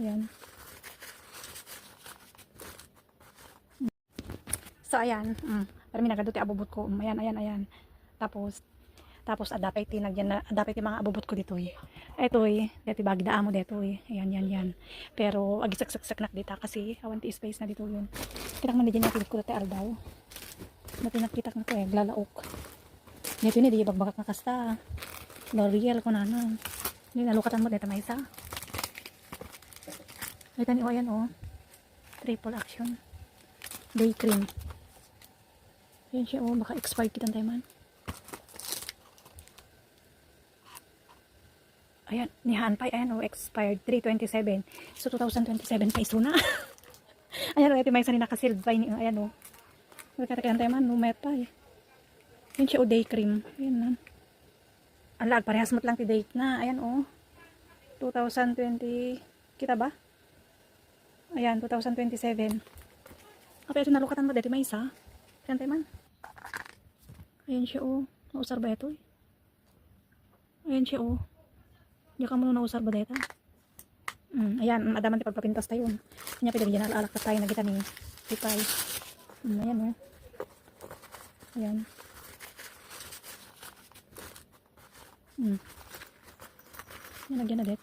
Ayan. So, ayan. Mm. Parang minagadot yung abubot ko. Mm, Ayan, ayan, ayan. Tapos, tapos adapay tinagyan na adapay ti mga abubot ko dito eh. Ito eh, dito bagi daan mo dito eh. Ayan, yan, yan. Pero agi sak nak dita kasi awan ti space na dito yun. Kitak man diyan natin ko dati aldaw. Dati nakita ko eh, glalaok. Dito ni di bagbagak na kasta. L'Oreal ko na na. Ni nalukatan mo dito may isa. Ay tani o ayan o. Triple action. Day cream. Ayan siya o, baka expired kitang tayo man. Ayan, nihaan pa, ayan o, expired 327. So, 2027 pa iso na. ayan o, ito may isa ni nakasilb pa, ini- ayan o. Nagkatakihan tayo man, numet pa eh. Ayan siya o, day cream. Ayan na. Ang lag, parehas mo't lang ti date na. Ayan o. 2020, kita ba? Ayan, 2027. Kapag ito nalukatan mo, dati may isa. Ayan tayo man. Ayan siya o. Nausar ba ito eh? Ayan siya o. Hindi ka muna nausar ba dito? Mm, ayan, adaman ti pagpapintas tayo. Kanya pwede bigyan alak tayo na kita ni Pipay. Mm, ayan o. Ayan. Mm. Yan, lagyan na dito.